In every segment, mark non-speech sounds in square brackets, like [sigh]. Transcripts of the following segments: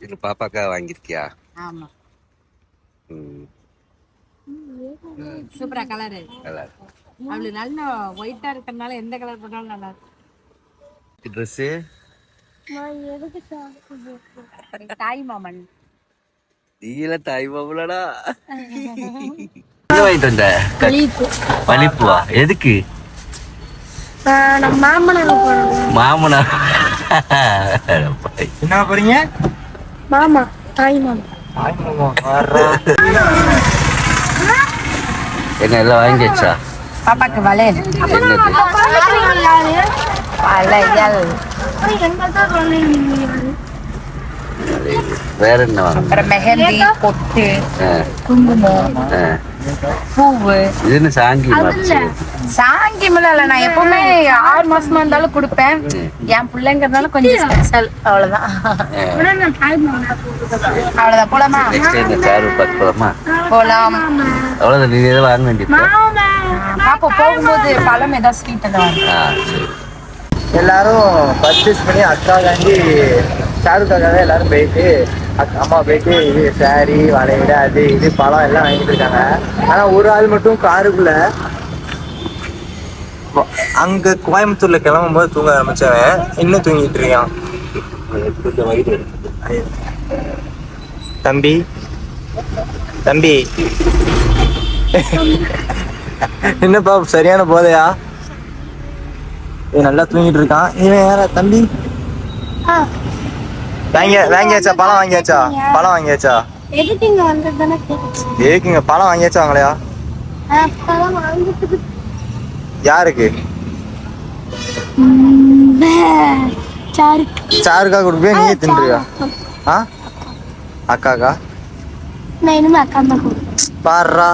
இது பாப்பாக்கா வாங்கியிருக்கியா? ஆமா. சூப்பரா கலரு. நல்லா இருக்கு. அவளு நல்ல ஒயிட்டா இருக்கறனால எந்த கலர் போட்டாலும் நல்லா இருக்கும் ட்ரெஸ்ஸு தாய் மாமன். நீல தாய் [laughs] என்ன வாங்கிட்டு வந்த? வலிப்புவா எதுக்கு? மாமனா [laughs] என்ன போறீங்க? மாமா தாய் மாமா. என்ன எல்லாம் வாங்கியாச்சா பாப்பாக்கு வளையல் வளையல் வேற என்ன வாங்க? அப்புறம் மெஹந்தி பொட்டு ஆ, குங்குமம். பூவு. இது என்ன சாங்கி இல்ல. நான் எப்பவுமே ஆறு மாசமா இருந்தாலும் கொடுப்பேன். என் பிள்ளைங்கிறதுனால கொஞ்சம் ஸ்பெஷல் அவ்வளவுதான். அவ்வளவுதான். போலாமா? போலாமா? அவ்வளோதான் நீ எதாவது வாங்க வேண்டியது பாப்பா போகும்போது பழம் ஏதாவது ஸ்வீட் சரி. எல்லாரும் பர்ச்சேஸ் பண்ணி அக்காக்காண்டி ஷாருக்காக எல்லாரும் போயிட்டு அம்மா போயிட்டு இது சாரி வளையல் அது இது பழம் எல்லாம் வாங்கிட்டு இருக்காங்க. ஆனா ஒரு ஆள் மட்டும் காருக்குள்ள. அங்க கோயம்புத்தூர்ல கிளம்பும் போது தூங்க ஆரம்பிச்சவன் இன்னும் தூங்கிட்டு இருக்கான். தம்பி தம்பி. என்னப்பா சரியான போதையா? இவன் நல்லா தூங்கிட்டு இருக்கான். இவன் யாரா தம்பி? வாங்கி வாங்கியாச்சா பழம் வாங்கியாச்சா பழம் வாங்கியாச்சா வந்தது தானே கேட்டுச்சு எதுக்குங்க பழம் வாங்கியாச்சா வாங்கலையா வாங்கிட்டு யாருக்கு? சாருக்கு. சாருக்கா கொடுப்பியா? நீயே தின்றியா ஆ? அக்காக்கா? நான் இனிமே அக்கா தான் கூப்பிடுவேன் பாருடா.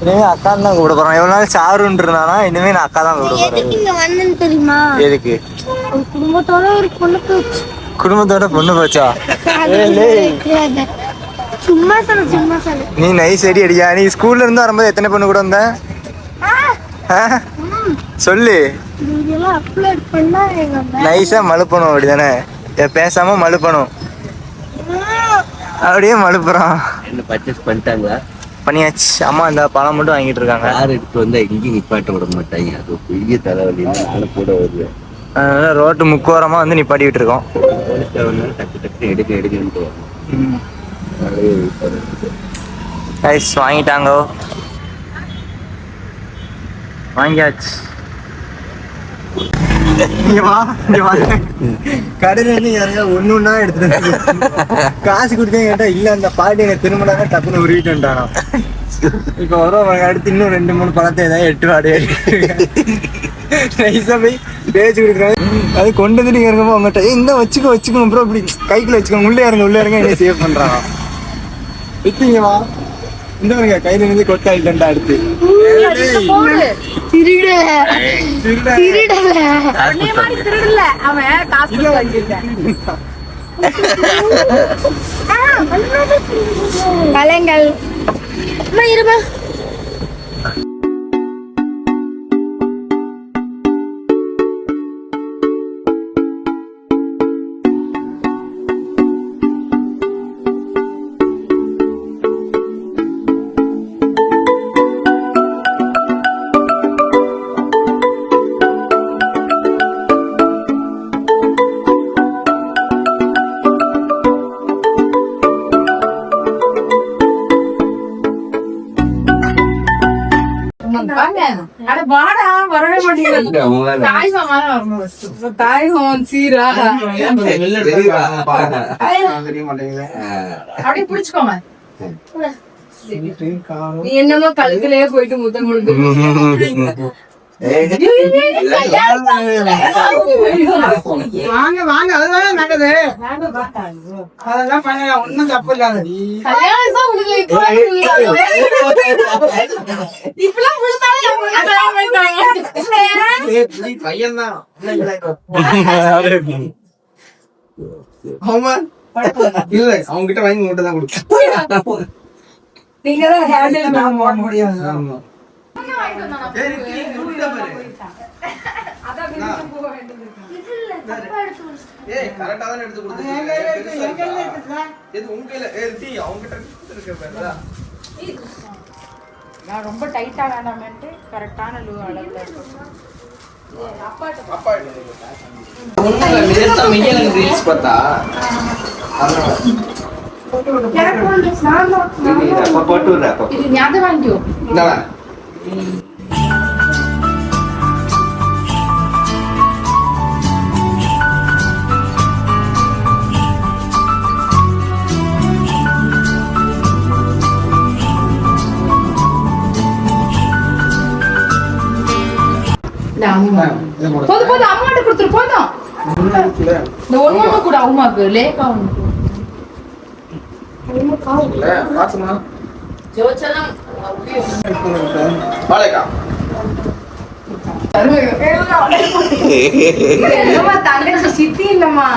இனிமே அக்கா தான் கூப்பிட போறான் எவ்வளவு நாள் சாருன்னு இருந்தானா இனிமே நான் அக்கா தான் கூப்பிட போறேன். தெரியுமா? எதுக்கு? குடும்பத்தோட ஒரு பொண்ணு போச்சு. குடும்பத்தோட பொண்ணு போச்சா. சும்மா சொல்லு சும்மா சொல்லு. நீ நைஸ் அடி அடியா. நீ ஸ்கூல்ல இருந்து வரும்போது எத்தனை பொண்ணு கூட வந்த? சொல்லு. நைஸா மழுப்பணும் அப்படிதானே? ஏ, பேசாம மழுப்பணும். அப்படியே மழுப்புறான். என்ன பர்ச்சேஸ் பண்ணிட்டாங்களா? பண்ணியாச்சு. அம்மா இந்த பழம் மட்டும் வாங்கிட்டு இருக்காங்க. கார் எடுத்து வந்தா எங்கேயும் நிப்பாட்ட விட மாட்டாங்க. அது பெரிய தலைவலி. நானும் கூட வருவேன். அதனால ரோட்டு முக்கோரமா வந்து நிப்பாட்டிட்டு இருக்கோம். தேவைன்னா டக்கு டக்கு எடுக்க எடுக்கன்ட்டு நைஸ் வாங்கிட்டாங்க வாங்கியாச்சு. கடையில இருந்து யாரையா ஒண்ணு ஒண்ணா எடுத்துட்டு காசு கொடுத்தே கேட்டா இல்ல அந்த பாட்டி எங்க திரும்பினாங்க டப்புன்னு உருவிட்டு இப்ப வரும் அடுத்து இன்னும் ரெண்டு மூணு பழத்தை ஏதாவது எட்டு வாடகை நைஸா போய் பேச்சு கொடுக்குறாங்க அது கொண்டு வந்து நீங்க இருக்கப்போ அவங்ககிட்ட "ஏய், இந்த வச்சுக்கோ வச்சுக்கோ ப்ரோ இப்படி கைக்குள்ள வச்சுக்கோங்க. உள்ளே இறங்க உள்ளே இறங்க. என்ன சேவ் பண்றாங்க? வித்தீங்க வா இந்த பாருங்க கையில இருந்து கொத்தாயிட்டா அடுத்து திருடல. அவன் காசு கொடுத்து 慢一点吧。மாமன் சீரா அப்படியே பிடிச்சுக்கோங்க நீ என்னமோ கழுத்துலயே போயிட்டு முத்தம் கொடுத்து வாங்க வாங்க அதுதான் நல்லது. அதெல்லாம் பண்ணலாம் ஒண்ணும் தப்பு இல்லாத. பையன் தான் அவன் இல்ல அவங்க கிட்ட வாங்கி மட்டும் தான் கொடுப்பேன். நீங்க தான் ஹேண்டில் நான் போட முடியாது. ஏய் கரெக்டா தான் எடுத்து கொடுத்துருக்கேன் இது உங்க கையில ஏய் டீ அவங்க கிட்ட கொடுத்துருக்கேன் நான் ரொம்ப டைட்டா வேணாமேன்ட்டு கரெக்டான லூ அளவுல ரீல்ஸ் பார்த்தா போட்டு போதும் போதும் அம்மாட்ட கொடுத்துரு போதும். இந்த ஒண்ணு கூட அம்மாக்கு என்னம்மா தங்கச்சி சித்தி இல்லம்மா.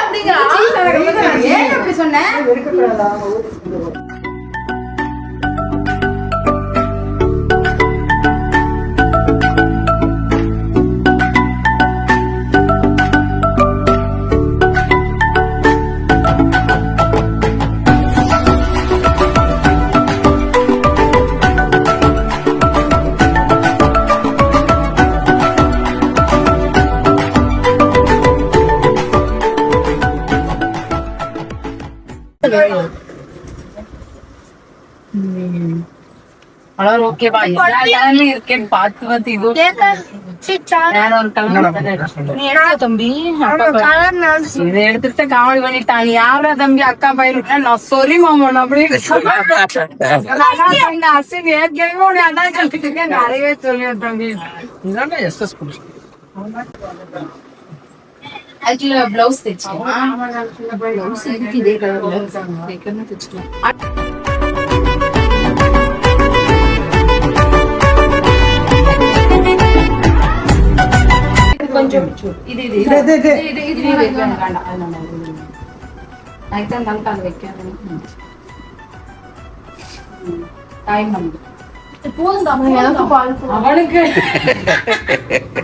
அப்படிங்கிற ஏன் அப்படி சொன்னேன் கலர் ஓகேவா எல்லா கலர்லயும் இருக்கேன்னு பார்த்து பார்த்து இது வேற ஒரு கலர் தம்பி. இதை எடுத்துட்டு காமெடி பண்ணிட்டான் யாரா தம்பி அக்கா பையன்? நான் சொரி மாமன் அப்படின்னு சொன்னேன் அசிங்க ஏற்கனவே உன்னை அதான் சொல்லிட்டு இருக்கேன். நிறையவே சொல்லுவேன் தம்பி. இதாண்டா எஸ்எஸ் குடி அதுல பிளவுஸ் தைச்சிக்கலாம் பிளவுஸ் இதுக்கு இதே கலர்ல தைக்கணும் தைச்சிக்கலாம் இது கொஞ்சம் இது இது இது இது இது இது இது வேண்டாம் வேண்டாம்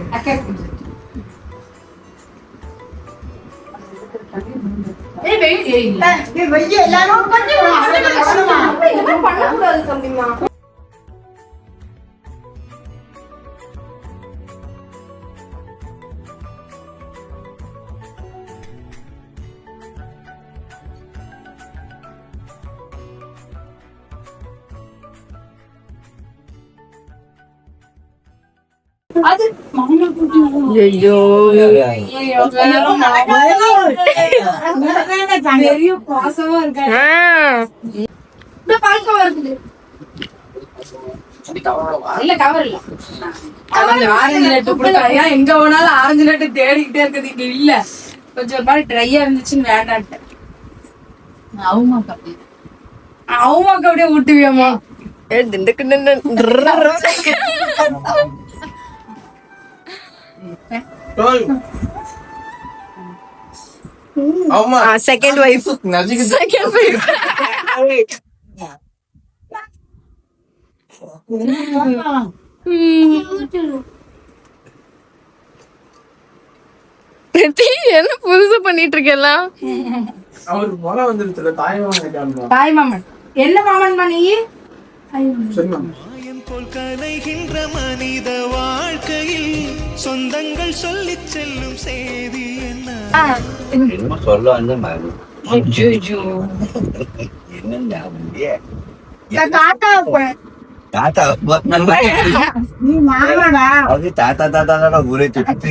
அது ஏய் வெயிட் ஏய் பண்ணக்கூடாது தம்பிமா ஐயோ பெரிய பாசமா இருக்காரு எங்க போனாலும் ஆரஞ்சு நட்டு தேடிக்கிட்டே இருக்குது இங்க இல்ல. கொஞ்சம் ஒரு மாதிரி ட்ரையா இருந்துச்சுன்னு வேண்டான்ட்டேன் அவங்க அவமாக்கு அப்படியே ஊட்டுவியம்மா. [laughs] ஆமா செகண்ட் நஜிக்கு செகண்ட் ஒய்ஃப் என்ன புதுசா பண்ணிட்டு இருக்கெல்லாம் அவருக்கு முகம் வந்துருச்சுல தாய்மாமன் கேட்டாங்க தாய் மாமன். என்ன மாமன் மணி? மாயம் போல் கலைகின்ற மனித வாழ்க்கையில் சொந்தங்கள் சொல்லிச் செல்லும் செய்தி என்ன? சொல்ல என்ன. தாத்தா அது தாத்தா தாத்தா ஊரே சுத்தி